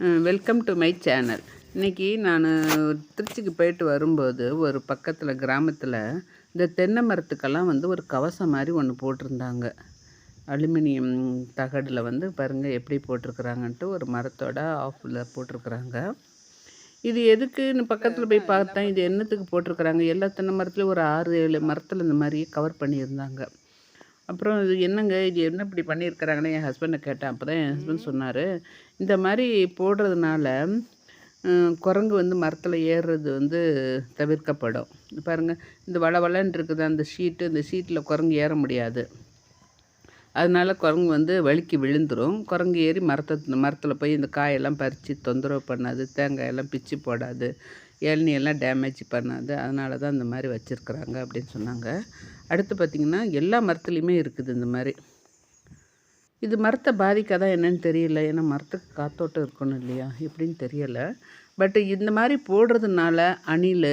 Welcome to my channel இன்றைக்கி நான் திருச்சிக்கு போயிட்டு வரும்போது ஒரு பக்கத்தில் கிராமத்தில் இந்த தென்னை மரத்துக்கெல்லாம் வந்து ஒரு கவசம் மாதிரி ஒன்று போட்டிருந்தாங்க. அலுமினியம் தகடில் வந்து பாருங்கள் எப்படி போட்டிருக்கிறாங்கன்ட்டு ஒரு மரத்தோட ஆஃபில் போட்டிருக்குறாங்க. இது எதுக்குன்னு பக்கத்தில் போய் பார்த்தேன் இது என்னத்துக்கு போட்டிருக்கிறாங்க? எல்லா தென்னை மரத்துலேயும் ஒரு ஆறு ஏழு மரத்தில் இந்த மாதிரி கவர் பண்ணியிருந்தாங்க. அப்புறம் இது என்னங்க? இது என்ன இப்படி பண்ணியிருக்கிறாங்கன்னு என் ஹஸ்பண்டை கேட்டேன். அப்போ தான் என் ஹஸ்பண்ட் சொன்னார் இந்த மாதிரி போடுறதுனால குரங்கு வந்து மரத்தில் ஏறுறது வந்து தவிர்க்கப்படும். பாருங்கள் இந்த வள வளன்னு இருக்குது அந்த ஷீட்டு இந்த ஷீட்டில் குரங்கு ஏற முடியாது. அதனால குரங்கு வந்து வழுக்கி விழுந்துடும் குரங்கு ஏறி மரத்தை மரத்தில் போய் இந்த காயெல்லாம் பறித்து தொந்தரவு பண்ணாது தேங்காயெல்லாம் பிச்சு போடாது இளநியெல்லாம் டேமேஜ் பண்ணாது அதனால தான் இந்த மாதிரி வச்சுருக்குறாங்க அப்படின்னு சொன்னாங்க. அடுத்து பார்த்திங்கன்னா எல்லா மரத்துலேயுமே இருக்குது இந்த மாதிரி. இது மரத்தை பாதிக்காதா என்னன்னு தெரியல. ஏன்னா மரத்துக்கு காத்தோட்டம் இருக்கணும் இல்லையா எப்படின்னு தெரியலை. பட் இந்த மாதிரி போடுறதுனால அணில்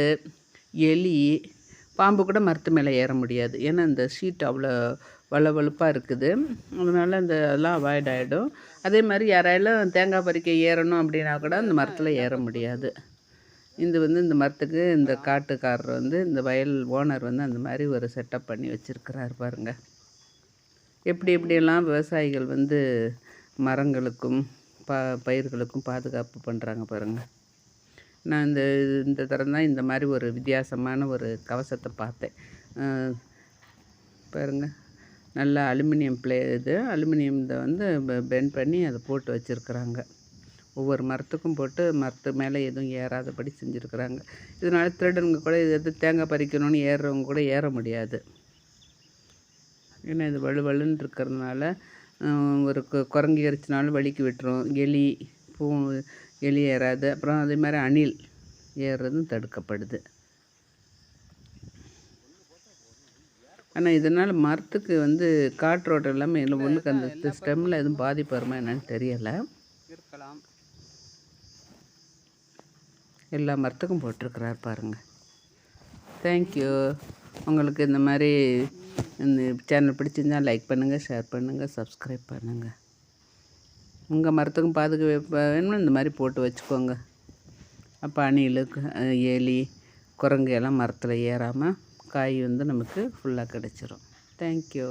எலி பாம்பு கூட மரத்து மேலே ஏற முடியாது. ஏன்னா இந்த ஷீட் அவ்வளோ வளவழுப்பாக இருக்குது. அதனால் அந்த அதெல்லாம் அவாய்ட் ஆகிடும் அதே மாதிரி யாராலும் தேங்காய் பறிக்க ஏறணும் அப்படின்னா கூட அந்த மரத்தில் ஏற முடியாது. இது வந்து இந்த மரத்துக்கு இந்த காட்டுக்காரர் வந்து இந்த வயல் ஓனர் வந்து அந்த மாதிரி ஒரு செட்டப் பண்ணி வச்சுருக்கிறார் பாருங்க. எப்படி எப்படியெல்லாம் விவசாயிகள் வந்து மரங்களுக்கும் ப பயிர்களுக்கும் பாதுகாப்பு பண்ணுறாங்க பாருங்கள் நான் இந்த இந்த தரம் தான் இந்த மாதிரி ஒரு வித்தியாசமான ஒரு கவசத்தை பார்த்தேன். பாருங்கள் நல்ல அலுமினியம் பிளே இது அலுமினியம் இதை வந்து பெண்ட் பண்ணி அதை போட்டு வச்சுருக்குறாங்க. ஒவ்வொரு மரத்துக்கும் போட்டு மரத்து மேலே எதுவும் ஏறாதபடி செஞ்சுருக்குறாங்க. இதனால் திருடனுங்க கூட இது எது தேங்காய் பறிக்கணும்னு ஏறுறவங்க கூட ஏற முடியாது. ஏன்னா இது வலுவலுன்னு இருக்கிறதுனால ஒரு குரங்கு எரிச்சினாலும் வலிக்கு விட்டுரும். எலி பூ எலி ஏறாது அப்புறம் அதே மாதிரி அணில் ஏறுறதும் தடுக்கப்படுது. ஆனால் இதனால் மரத்துக்கு வந்து காற்றோட்டம் எல்லாமே உள்ளுக்கு அந்த ஸ்டெம்மில் எதுவும் பாதிப்பு வருமா என்னன்னு தெரியலை. இருக்கலாம். எல்லா மரத்துக்கும் போட்டிருக்கிறார் பாருங்கள் தேங்க்யூ உங்களுக்கு இந்த மாதிரி இந்த சேனல் பிடிச்சிருந்தால் லைக் பண்ணுங்கள் ஷேர் பண்ணுங்கள் சப்ஸ்கிரைப் பண்ணுங்கள் உங்கள் மரத்துக்கும் பாதுகாப்பு வேணுமோ இந்த மாதிரி போட்டு வச்சுக்கோங்க. அப்போ அணில் எலி குரங்கு எல்லாம் மரத்தில் ஏறாமல் காய் வந்து நமக்கு ஃபுல்லாக கிடச்சிரும். தேங்க்யூ